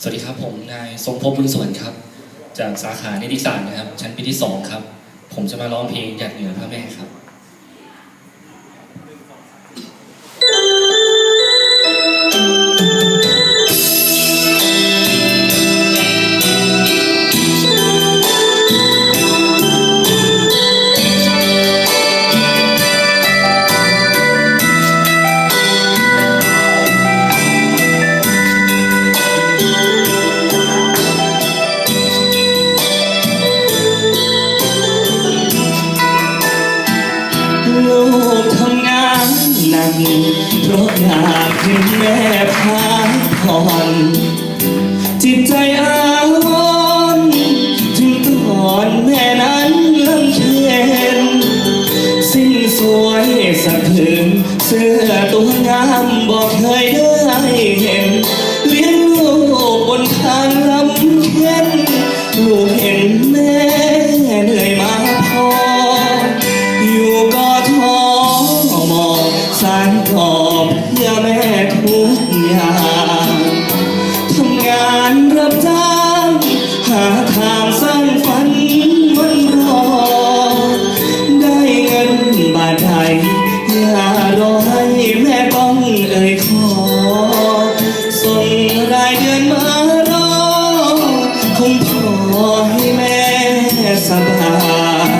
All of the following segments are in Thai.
สวัสดีครับผมนายทรงพบบุญสวนครับ จากสาขานิติศาสตร์นะครับ ชั้นปีที่สองครับ ผมจะมาร้องเพลงหยัดเหนือพระแม่ครับ เพราะอยากเห็นแม่พักผ่อนจิตใจอาวรณ์ถึงตอนแม่นั้นลำเค็นสิ้นสวยสะเทือนเสื้อตัวงามบอกเคยได้เห็น เลี้ยงลูกบนทางลำเค็นลูก สารกอบเพื่อแม่ทุกอย่างทำงานรับจ้าง หาทางสร้างฝันมันรอ ได้เงินบาทใดอย่ารอให้แม่ต้องเอ่ยขอ ส่งรายเดือนมารอ คงพอให้แม่สบาย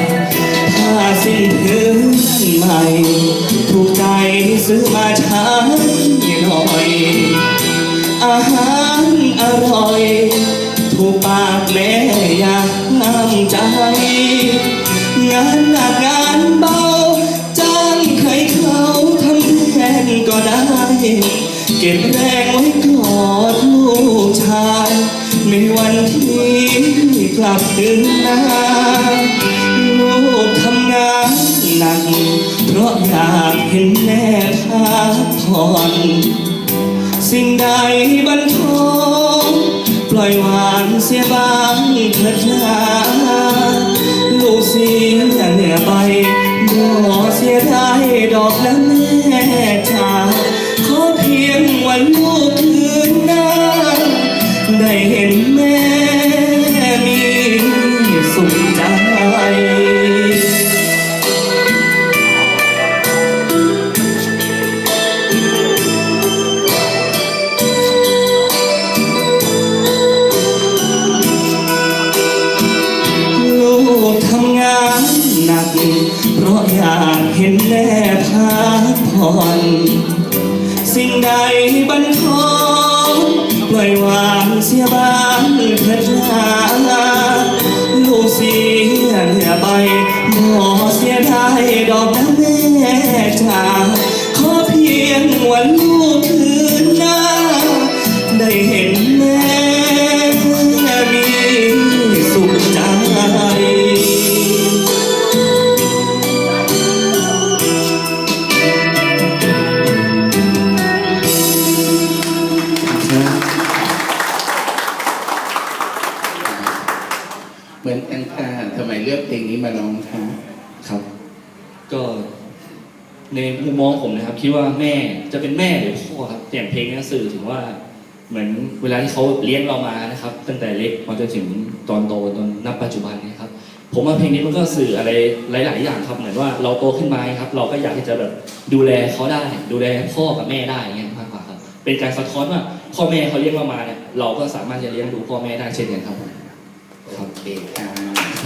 ผ้าสิ้นพื้น ใหม่ถูกใจซื้อมาใช้หน่อย อาหารอร่อย ถูกปากแม่อยากน้ำใจ งานหนักงานเบาจ้างใครเขาทำแทนก็ได้ เก็บแรงไว้กอดลูกชาย ในวันที่กลับถึงนา กทำงานหนัก เพราะอยากเห็นแม่พักผ่อนสิ่งใดบันทอนปล่อยวางเสียบ้างเถิดนาลูกเสียเหนือไปบ่เสียดายดอกนะแม่จ๋าขอเพียงวันลู หนัก เพราะอยากเห็นแม่พักผ่อนสิ่งใดบันทอนปล่อยวางเสียบ้างเถิดนาลูกเสียเหนือไปบ่เสียดายดอกนะแม่จ๋าขอเพียงวันลูก มือนกันค่ะทำไมเลือกเพลงนี้มาร้องคะครับ ก็ในมุมมองผมนะครับ คิดว่าแม่จะเป็นแม่หรือพ่อครับอย่างเพลงนี้สื่อถึงว่า เหมือนเวลาที่เขาเลี้ยงเรามานะครับ ตั้งแต่เล็กมาจนถึงตอนโตจนนับปัจจุบันนยครับ ผมว่าเพลงนี้มันก็สื่ออะไรหลาย ๆ อย่างครับ เหมือนว่าเราโตขึ้นมาครับ เราก็อยากที่จะแบบดูแลเขาได้ ดูแลพ่อกับแม่ได้เงี้ยมากกว่าครับ เป็นการสะท้อนว่าพ่อแม่เขาเลี้ยงเรามาเนี่ยเราก็สามารถจะเลี้ยงดูพ่อแม่ได้เช่นกันครับผม โอเคค่ะ